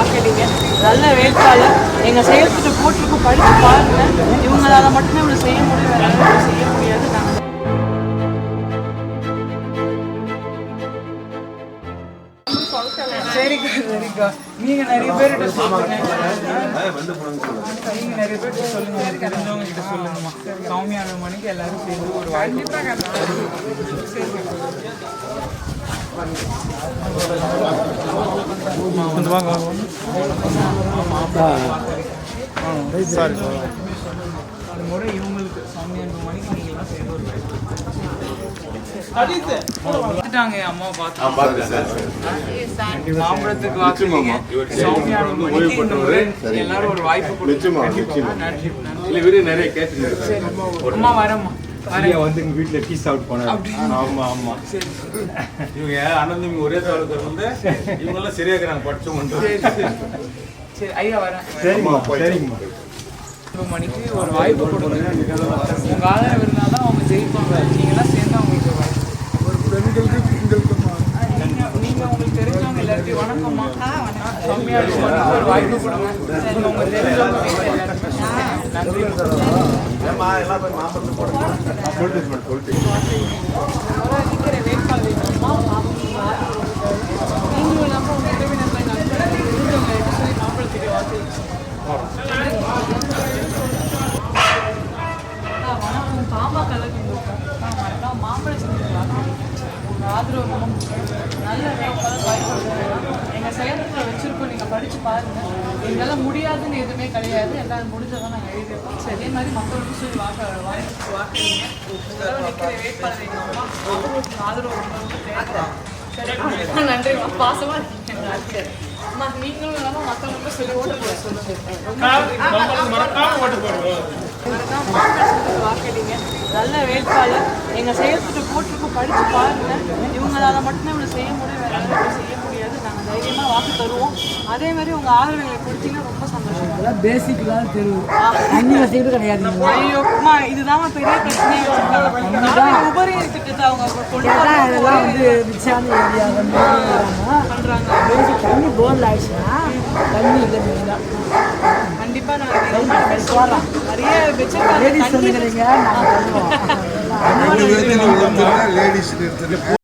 Sorry நீங்கள் நல்ல வேட்பாளர். எங்க செயல்பட்டு போட்டிருக்கு படிச்சு பாருங்க. இவங்களால மட்டுமே இவ்வளவு செய்ய முடியும் வேற செய்ய முடியாது. நாங்க சரிக்கா சரிக்கா நீங்க நிறைய பேர்கிட்ட சொல்லுங்க. நீங்க நிறைய பேர்கிட்ட சொல்லுங்க. தெரிஞ்சவங்க கிட்ட சொல்லுங்கம்மா. சௌமியான மணிக்கு எல்லாரும் சேர்ந்து ஒரு சாரி முறை இவங்களுக்கு சாமி அன்பு மணிக்கு நீங்க எல்லாம் சேர்ந்து ஒரு பார்த்துட்டாங்க அம்மா பார்த்து மாம்பழத்துக்கு வாக்குறீங்க முறை எல்லாரும் ஒரு வாய்ப்பு. நன்றி இல்ல இவரு நிறைய கேட்டு அம்மா வரேம்மா. வந்து எங்க வீட்டுல டீ சாப்பிட்டு போனாரு. ஆமா ஆமா. இவங்க அண்ணன் ஒரே தாலுக்கு வந்து இவங்க எல்லாம் சரியா இருக்கிறாங்க படிச்சவங்க சரி ஐயா வரேன். சரிங்கம்மா சரிங்கம்மா மணிக்கு ஒரு வாய்ப்பு கொடுங்க. உங்க ஆதரவு இருந்தால் தான் அவங்க ஜெயிப்பாங்க. நீங்களாம் சேர்ந்து அவங்களுக்கு ஒரு வாய்ப்பு ஒரு பெண்களுக்கு பெண்களுக்குமா நீங்க உங்களுக்கு தெரிஞ்சவங்க எல்லாத்தையும் வணக்கம்மா கம்மியா ஒரு வாய்ப்பு கொடுங்க உங்க தெரிஞ்சவங்க வீட்டுல எல்லாருக்கும் நன்றி நிற்கிற வேட்பாளர் அம்மா அவங்க ஆதரவு நீங்களும் இல்லாமல் உங்க உறவினர்கள் நண்பர்கள் தெரிஞ்சவங்க கிட்ட சொல்லி மாம்பழத்துக்கு வாக்களிச்சு வணக்கம் பாமா கலக்கு வணக்கம் மாம்பழம் செஞ்சு உங்க ஆதரவு ரொம்ப முக்கியம் நல்ல வேட்பாளர் வாய்ப்பு எங்கள் செயல்பட வச்சிருக்கோம். நீங்கள் படித்து பாருங்க. எங்களால் முடியாதுன்னு எதுவுமே கிடையாது. எல்லாரும் முடிஞ்சதான் நாங்கள் எழுதியிருக்கோம் சரி அதே மாதிரி மக்களுக்கும் சொல்லி வாக்கு வாய்ப்பு வாக்குறீங்க நிற்கிற வேட்பாளர் எங்கள் அம்மா அவங்களுக்கு ஆதரவு சரி நன்றிம்மா பாசமாக இருக்கீங்க. அம்மா நீங்களும் இல்லாமல் மற்றவங்களுக்கும் சொல்லி ஓட்டு போட சொல்லுங்க. வாக்களிங்க நல்ல வேட்பாளர். எங்க செயல்பட்டு போட்டிருக்கு படிச்சு பாருங்க. இவங்களால மட்டுமே இவ்வளவு செய்ய முடியும் வேற யாராலும் செய்ய முடியாது. நாங்க தைரியமா வாக்கு தருவோம். அதே மாதிரி உங்க ஆதரவு எங்களுக்கு கொடுத்தீங்கன்னா ரொம்ப சந்தோஷம். அதெல்லாம் பேசிக்கலாம் தெருவு தண்ணி வசதி கிடையாது ஐயோ அம்மா இதுதான் பெரிய வச்சிருக்காங்க உபரி திட்டத்தை அவங்க கொண்டு அதெல்லாம் வந்து ரிச்சான ஏரியா வந்து பண்றாங்க. பேசி தண்ணி போர்ல ஆயிடுச்சுன்னா தண்ணி இல்லை மெயினாக கண்டிப்பா நாங்க இது ரொம்ப பேசுவோம். நிறைய வச்சிருக்காங்க. Ladies ladies